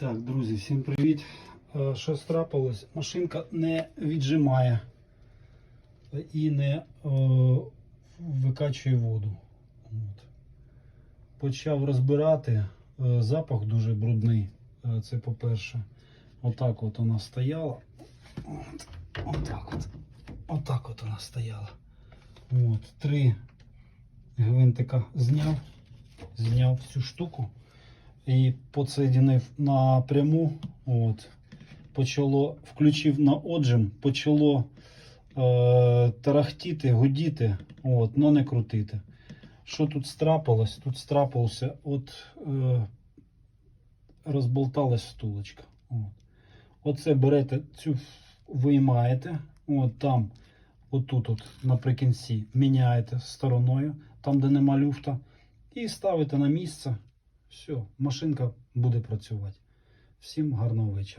Так, друзі, всім привіт. Е, Що трапилось? Машинка не віджимає і не е, викачує воду. От. Почав розбирати. Е, Запах дуже брудний. Це по-перше. Отак от вона стояла. От. Отак от. Отак от вона стояла. От. Три гвинтика зняв. Зняв всю штуку і підсоєдинив напряму. От. Почало, включив на отжим, почало е, тарахтіти, гудіти, от, но не крутити. Що тут страпилось? Тут страпився, от е, розболталась втулочка. От. Оце берете цю, виймаєте, от там, отут, от, наприкінці, міняєте стороною, там, де нема люфта, і ставите на місце. Все, машинка буде працювати. Всім гарного вечора.